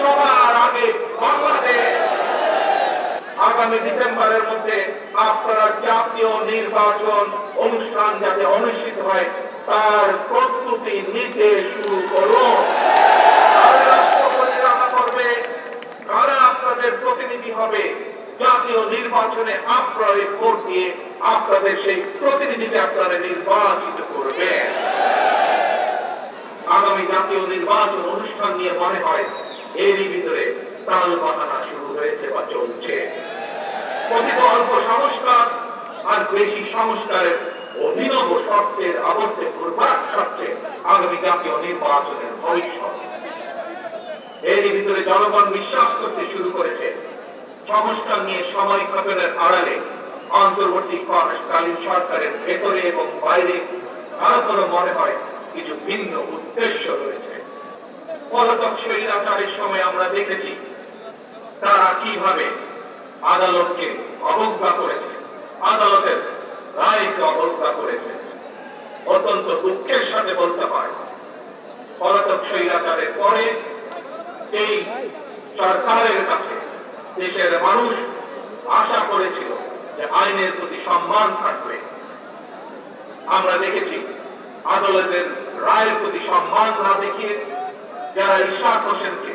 সবার আগে বাংলাদেশ। আগামী ডিসেম্বরের মধ্যে আপনারা জাতীয় নির্বাচন অনুষ্ঠান যাতে অনুষ্ঠিত হয়, তার প্রস্তুতি নিতে শুরু করুন। আপনাদের প্রতিনিধি হবে? জাতীয় নির্বাচনে আপনারা ভোট দিয়ে আপনাদের সেই প্রতিনিধিকে আপনারা নির্বাচিত করবেন। আগামী জাতীয় নির্বাচন অনুষ্ঠান নিয়ে মনে হয় এরই ভিতরে তাল বাহানা শুরু হয়েছে বা চলছে। কথিত অল্প সংস্কার আর বেশি সংস্কারের অভিনব শর্তের আবর্তে ঘুরপাক খাচ্ছে আগামী জাতীয় নির্বাচনের ভবিষ্যৎ। এরই ভিতরে জনগণ বিশ্বাস করতে শুরু করেছে। সংস্কার নিয়ে সময় ক্ষেপণের আড়ালে অন্তর্বর্তীকালীন সরকারের ভেতরে এবং বাইরে কারও কারও মনে হয় কিছু ভিন্ন উদ্দেশ্য রয়েছে। পলাতক স্বৈরাচারের সময় আমরা দেখেছি তারা কীভাবে আদালতকে অবজ্ঞা করেছে, আদালতের রায়কে অবজ্ঞা করেছে। অত্যন্ত দুঃখের সাথে বলতে হয়, পলাতক স্বৈরাচারের পরে যেই সরকারের কাছে দেশের মানুষ আশা করেছিল যে আইনের প্রতি সম্মান থাকবে, আমরা দেখেছি আদালতের রায়ের প্রতি সম্মান না দেখিয়ে যারা ইশাক হোসেনকে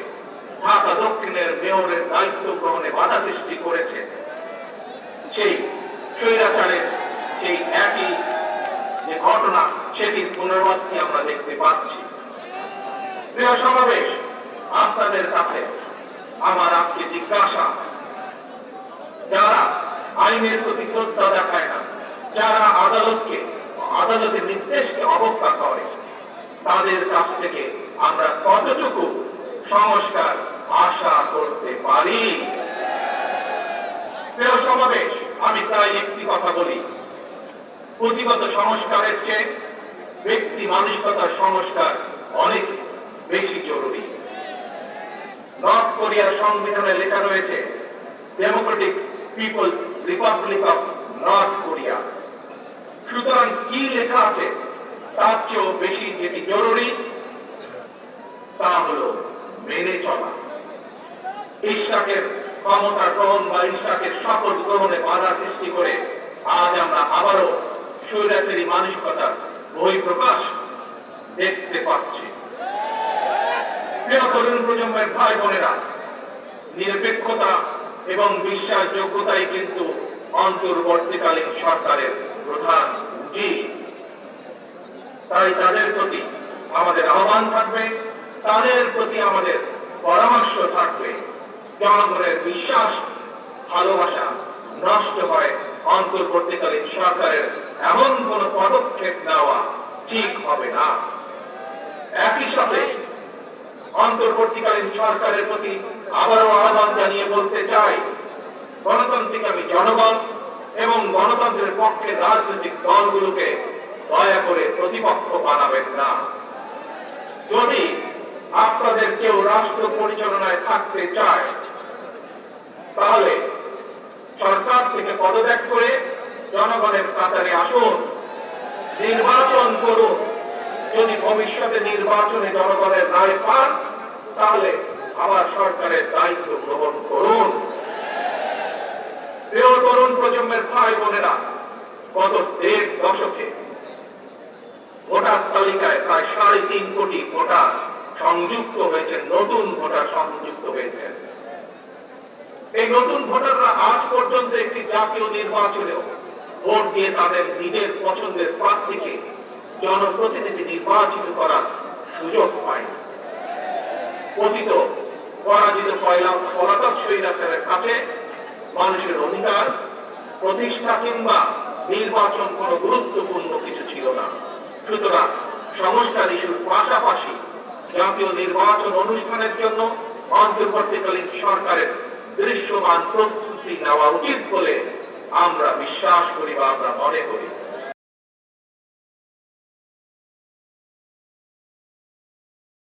ঢাকা দক্ষিণের মেয়রের দায়িত্ব গ্রহণে বাধা সৃষ্টি করেছে, সেই স্বৈরাচারের সেই একই যে ঘটনা, সেটির পুনরাবৃত্তি আমরা দেখতে পাচ্ছি। প্রিয় সমাবেশ, আপনাদের কাছে আমার আজকে জিজ্ঞাসা, যারা আইনের প্রতি শ্রদ্ধা দেখায় না, যারা আদালতকে, আদালতের নির্দেশকে অবজ্ঞা করে, তাদের কাছ থেকে আমরা কতটুকু সংস্কার আশা করতে পারি? সমাবেশ, আমি প্রায় একটি কথা বলি। পুঁজিগত সংস্কারের চেয়ে ব্যক্তি মানসিকতার সংস্কার অনেক বেশি জরুরি। নর্থ কোরিয়ার সংবিধানে লেখা রয়েছে democratic people's republic of north Korea সুতরাং কি লেখা আছে, তার চেয়েও বেশি যেটি জরুরি ইশাকের ক্ষমতা গ্রহণ বা ইশাকের শপথ গ্রহণে বাধা সৃষ্টি করে, আজ আমরা আবারও স্বৈরাচারী মানসিকতার বহিঃপ্রকাশ দেখতে পাচ্ছি। প্রিয় তরুণ প্রজন্মের ভাই বোনেরা, নিরপেক্ষতা এবং বিশ্বাসযোগ্যতাই কিন্তু অন্তর্বর্তীকালীন সরকারের প্রধান পুঁজি। তাই তাদের প্রতি আমাদের আহ্বান থাকবে, তাদের প্রতি আমাদের পরামর্শ থাকবে। জনগণের বিশ্বাস, ভালোবাসা নষ্ট হয় অন্তর্বর্তীকালীন সরকারের। এমন কোন পদক্ষেপ নেওয়া ঠিক হবে না। একই সাথে অন্তর্বর্তীকালীন সরকারের প্রতি আবারও আহ্বান জানিয়ে বলতে চাই, গণতান্ত্রিক আমি জনগণ এবং গণতন্ত্রের পক্ষে রাজনৈতিক দলগুলোকে দয়া করে প্রতিপক্ষ বানাবেন না। যদি আপনাদের কেউ রাষ্ট্র পরিচালনায় থাকতে চায় তাহলে সরকার থেকে পদত্যাগ করে জনগণের কাতারে আসুন। নির্বাচন করুন। যদি ভবিষ্যতে নির্বাচনে জনগণের রায় পান, তাহলে আবার সরকারের দায়িত্ব গ্রহণ করুন। প্রিয় তরুণ প্রজন্মের ভাই বোনেরা, গত দেড় দশকে ভোটার তালিকায় প্রায় সাড়ে তিন কোটি ভোটার সংযুক্ত হয়েছে নতুন ভোটার সংযুক্ত হয়েছে এই নতুন ভোটাররা আজ পর্যন্ত একটি জাতীয় নির্বাচনেও ভোট দিয়ে তাদের নিজের পছন্দের প্রার্থীকে জনপ্রতিনিধি নির্বাচিত করার সুযোগ পায়নি। পতিত পরাজিত পয়লা পলাতক স্বৈরাচারের কাছে মানুষের অধিকার, প্রতিষ্ঠা কিংবা নির্বাচন কোনো গুরুত্বপূর্ণ কিছু ছিল না। সুতরাং সংস্কার ইস্যুর পাশাপাশি জাতীয় নির্বাচন অনুষ্ঠানের জন্য অন্তর্বর্তীকালীন সরকারের দৃশ্যমান প্রস্তুতি নেওয়া উচিত বলে আমরা বিশ্বাস করি বা আমরা মনে করি।